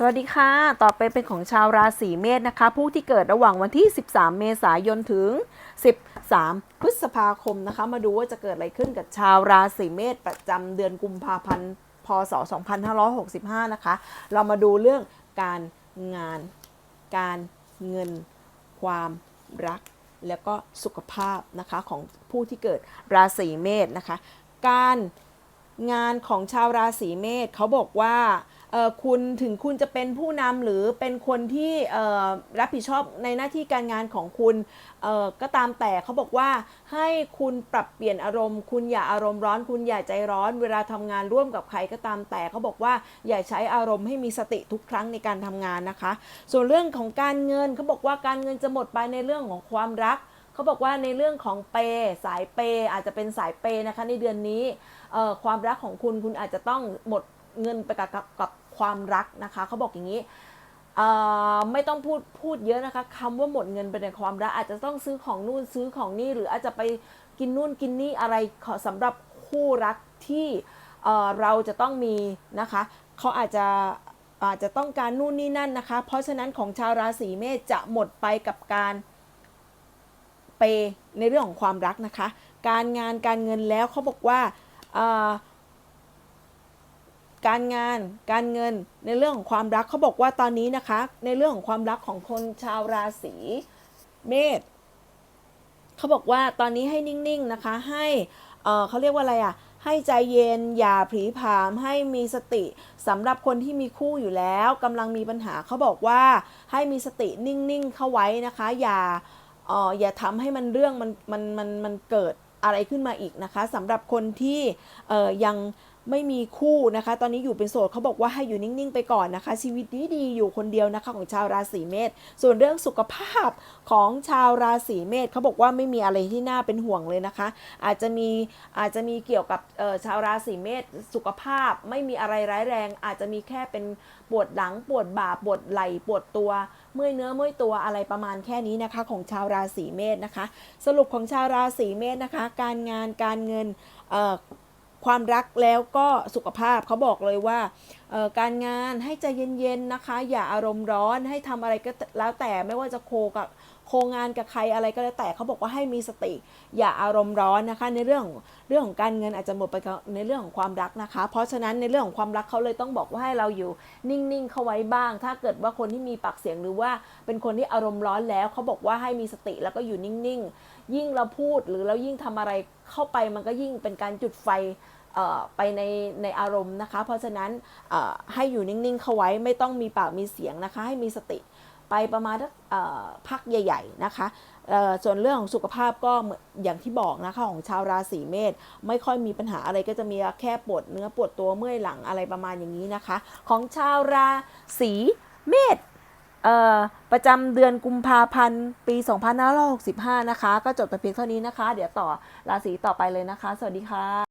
สวัสดีค่ะ ต่อไปเป็นของชาวราศีเมษนะคะ ผู้ที่เกิดระหว่างวันที่ 13 เมษายนถึง 13 พฤษภาคมนะคะ มาดูว่าจะเกิดอะไรขึ้นกับชาวราศีเมษประจำเดือนกุมภาพันธ์พศ 2565 นะคะ เรามาดูเรื่องการงาน การเงิน ความรัก แล้วก็สุขภาพนะคะของผู้ที่เกิดราศีเมษนะคะ การงานของชาวราศีเมษเขาบอกว่า คุณถึงคุณจะเป็นผู้นำหรือเป็นคนที่รับผิดชอบในหน้าที่การงานของคุณก็ตามแต่เขาบอกว่าให้คุณปรับเปลี่ยนอารมณ์ คุณอย่าอารมณ์ร้อน คุณอย่าใจร้อน เวลาทำงานร่วมกับใครก็ตามแต่เขาบอกว่าอย่าใช้อารมณ์ให้มีสติทุกครั้งในการทำงานนะคะ ส่วนเรื่องของการเงินเขาบอกว่าการเงินจะหมดไปในเรื่องของความรักเขาบอกว่าในเรื่องของเปย์สายเปย์อาจจะเป็นสายเปย์นะคะในเดือนนี้ความรักของคุณคุณอาจจะต้องหมดเงินไปกับกับกับ ความรักนะคะเขาบอกอย่างนี้ไม่ต้องพูดพูดเยอะนะคะคำว่าหมดเงินไปในความรักอาจจะต้องซื้อของนู่นซื้อของนี่หรืออาจจะไปกินนู่นกินนี่อะไรสำหรับคู่รักที่เราจะต้องมีนะคะเขาอาจจะอาจจะต้องการนู่นนี่นั่นนะคะ เพราะฉะนั้นของชาวราศีเมษจะหมดไปกับการเปในเรื่องของความรักนะคะ การงานการเงินแล้วเขาบอกว่า การงาน การเงิน ในเรื่องของความรักเขาบอกว่าตอนนี้นะคะ ในเรื่องของความรักของคนชาวราศีเมษเขาบอกว่าตอนนี้ให้นิ่งๆนะคะ ให้เเขาเรียกว่าอะไรอะ ให้ใจเย็น อย่าผีผาม ให้มีสติสำหรับคนที่มีคู่อยู่แล้วกำลังมีปัญหาเขาบอกว่าให้มีสตินิ่งๆเข้าไว้นะคะ อย่าอออย่าทำให้มันเรื่องมันมันมันมันเกิดอะไรขึ้นมาอีกนะคะสำหรับคนที่ยัง ไม่มีคู่นะคะ ตอนนี้อยู่เป็นโสดเขาบอกว่าให้อยู่นิ่งๆ ไปก่อนนะคะ ชีวิตดีดีๆอยู่คนเดียวนะคะของชาวราศีเมษส่วนเรื่องสุขภาพของชาวราศีเมษเขาบอกว่าไม่มีอะไรที่น่าเป็นห่วงเลยนะคะ อาจจะมีอาจจะมีเกี่ยวกับชาวราศีเมษสุขภาพไม่มีอะไรร้ายแรง อาจจะมีแค่เป็นปวดหลังปวดบ่าปวดไหล่ปวดตัวเมื่อยเนื้อเมื่อยตัวอะไรประมาณแค่นี้นะคะ ของชาวราศีเมษนะคะ สรุปของชาวราศีเมษนะคะ การงานการเงิน ความรักแล้วก็สุขภาพเขาบอกเลยว่าการงานให้ใจเย็นๆนะคะ อย่าอารมณ์ร้อนให้ทำอะไรก็แล้วแต่ไม่ว่าจะโคกับ โคงานกับใครอะไรก็แล้วแต่เขาบอกว่าให้มีสติ อย่าอารมณ์ร้อนนะคะ ในเรื่องเรื่องของการเงินอาจจะหมดไปในเรื่องของความรักนะคะ เพราะฉะนั้นในเรื่องของความรักเขาเลยต้องบอกว่าให้เราอยู่นิ่งๆเข้าไว้บ้าง ถ้าเกิดว่าคนที่มีปากเสียงหรือว่าเป็นคนที่อารมณ์ร้อนแล้วเขาบอกว่าให้มีสติแล้วก็อยู่นิ่งๆ ยิ่งเราพูดหรือเรายิ่งทำอะไรเข้าไปมันก็ยิ่งเป็นการจุดไฟไปในในอารมณ์นะคะ เพราะฉะนั้นให้อยู่นิ่งๆเข้าไว้ไม่ต้องมีปากมีเสียงนะคะ ให้มีสติ ไปประมาณสักพักใหญ่ ๆนะคะส่วนเรื่องของสุขภาพก็เหมือนอย่างที่บอกนะคะของชาวราศีเมษไม่ค่อยมีปัญหาอะไรก็จะมีแค่ปวดเนื้อปวดตัวเมื่อยหลังอะไรประมาณอย่างนี้นะคะ ของชาวราศีเมษประจำเดือนกุมภาพันธ์ปี 2565 นะคะ ก็จบแต่เพียงเท่านี้นะคะ เดี๋ยวต่อราศีต่อไปเลยนะคะ สวัสดีค่ะ